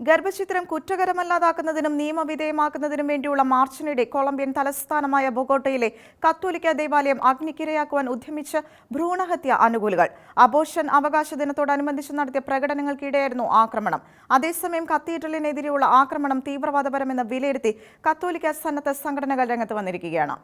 ഗർഭചിത്രം കുറ്റകരമല്ലാതാക്കുന്നതിനും നിയമവിധേയമാക്കുന്നതിനും വേണ്ടിയുള്ള മാർച്ചിനിടെ കൊളംബിയൻ തലസ്ഥാനമായ ബൊഗോട്ടയിലെ കത്തോലിക്ക ദേവാലയം അഗ്നിക്കിരയാക്കുവാൻ ഉദ്യമിച്ച് ഭ്രൂണഹത്യ അനുകൂലികൾ അബോഷൻ അവകാശ ദിനത്തോടനുബന്ധിച്ച് നടത്തിയ പ്രകടനങ്ങൾക്കിടെയായിരുന്നു ആക്രമണം. അതേസമയം കത്തീഡ്രലിനെതിരെയുള്ള ആക്രമണം തീവ്രവാദപരമെന്ന് വിലയിരുത്തി കത്തോലിക്ക സന്നദ്ധ സംഘടനകൾ രംഗത്ത് വന്നിരിക്കുകയാണ്.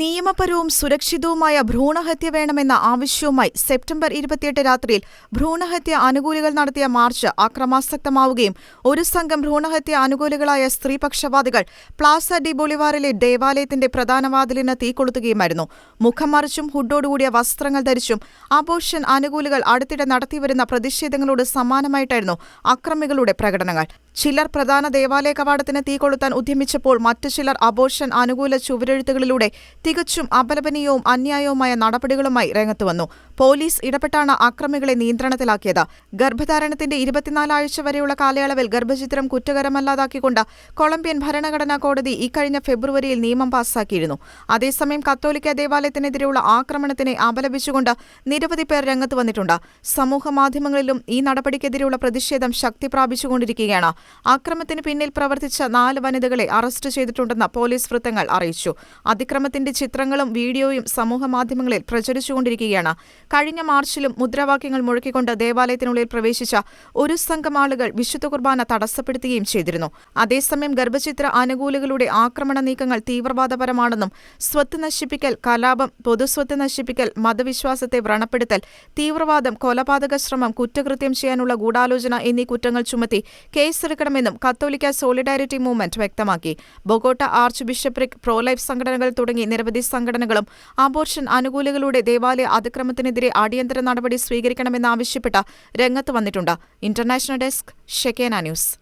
നിയമപരവും സുരക്ഷിതവുമായ ഭ്രൂണഹത്യ വേണമെന്ന ആവശ്യവുമായി സെപ്റ്റംബർ ഇരുപത്തിയെട്ട് രാത്രിയിൽ ഭ്രൂണഹത്യ അനുകൂലികൾ നടത്തിയ മാർച്ച് അക്രമാസക്തമാവുകയും ഒരു സംഘം ഭ്രൂണഹത്യ അനുകൂലികളായ സ്ത്രീപക്ഷവാദികൾ പ്ലാസ ഡി ബൊളിവാറിലെ ദേവാലയത്തിന്റെ പ്രധാന വാതിലിന് തീ കൊളുത്തുകയുമായിരുന്നു. മുഖം മറിച്ചും ഹുഡോടുകൂടിയ വസ്ത്രങ്ങൾ ധരിച്ചും അബോഷൻ അനുകൂലികൾ അടുത്തിടെ നടത്തിവരുന്ന പ്രതിഷേധങ്ങളോട് സമാനമായിട്ടായിരുന്നു അക്രമികളുടെ പ്രകടനങ്ങൾ. ചിലർ പ്രധാന ദേവാലയ കവാടത്തിന് തീ കൊളുത്താൻ ഉദ്യമിച്ചപ്പോൾ മറ്റു ചിലർ അബോഷൻ അനുകൂല ചുവരെഴുത്തുകളിലൂടെ തികച്ചും അപലപനീയവും അന്യായവുമായ നടപടികളുമായി രംഗത്തുവന്നു പോലീസ് ഇടപെട്ടാണ് അക്രമികളെ നിയന്ത്രണത്തിലാക്കിയത്. ഗർഭധാരണത്തിന്റെ ഇരുപത്തിനാലാഴ്ച വരെയുള്ള കാലയളവിൽ ഗർഭചിത്രം കുറ്റകരമല്ലാതാക്കിക്കൊണ്ട് കൊളംബിയൻ ഭരണഘടനാ കോടതി ഇക്കഴിഞ്ഞ ഫെബ്രുവരിയിൽ നിയമം പാസാക്കിയിരുന്നു. അതേസമയം കത്തോലിക്ക ദേവാലയത്തിനെതിരെയുള്ള ആക്രമണത്തിനെ അപലപിച്ചുകൊണ്ട് നിരവധി പേർ രംഗത്ത് വന്നിട്ടുണ്ട്. സമൂഹ മാധ്യമങ്ങളിലും ഈ നടപടിക്കെതിരെയുള്ള പ്രതിഷേധം ശക്തി പ്രാപിച്ചുകൊണ്ടിരിക്കുകയാണ് ആക്രമണത്തിന് പിന്നിൽ പ്രവർത്തിച്ച നാല് വനിതകളെ അറസ്റ്റ് ചെയ്തിട്ടുണ്ടെന്ന് പോലീസ് വൃത്തങ്ങൾ അറിയിച്ചു. അതിക്രമത്തിന്റെ ചിത്രങ്ങളും വീഡിയോയും സമൂഹമാധ്യമങ്ങളിൽ പ്രചരിച്ചുകൊണ്ടിരിക്കുകയാണ്. കഴിഞ്ഞ മാർച്ചിലും മുദ്രാവാക്യങ്ങൾ മുഴക്കിക്കൊണ്ട് ദേവാലയത്തിനുള്ളിൽ പ്രവേശിച്ച ഒരു സംഘം ആളുകൾ വിശുദ്ധ കുർബാന തടസ്സപ്പെടുത്തുകയും ചെയ്തിരുന്നു. അതേസമയം ഗർഭചിത്ര അനുകൂലികളുടെ ആക്രമണ നീക്കങ്ങൾ തീവ്രവാദപരമാണെന്നും സ്വത്ത് നശിപ്പിക്കൽ കലാപം പൊതുസ്വത്ത് നശിപ്പിക്കൽ മതവിശ്വാസത്തെ വ്രണപ്പെടുത്തൽ തീവ്രവാദം കൊലപാതക ശ്രമം കുറ്റകൃത്യം ചെയ്യാനുള്ള ഗൂഢാലോചന എന്നീ കുറ്റങ്ങൾ ചുമത്തി കേസെടുക്കണമെന്നും കത്തോലിക്ക സോളിഡാരിറ്റി മൂവ്മെന്റ് വ്യക്തമാക്കി. ബൊഗോട്ട ആർച്ച് ബിഷപ്രിക് പ്രോലൈഫ് സംഘടനകൾ തുടങ്ങി നിരവധി സംഘടനകളും ആബോർഷൻ അനുകൂലികളുടെ ദേവാലയ അതിക്രമത്തിനെതിരെ അടിയന്തര നടപടി സ്വീകരിക്കണമെന്നാവശ്യപ്പെട്ട് രംഗത്ത് വന്നിട്ടുണ്ട്. International desk Shekinah news.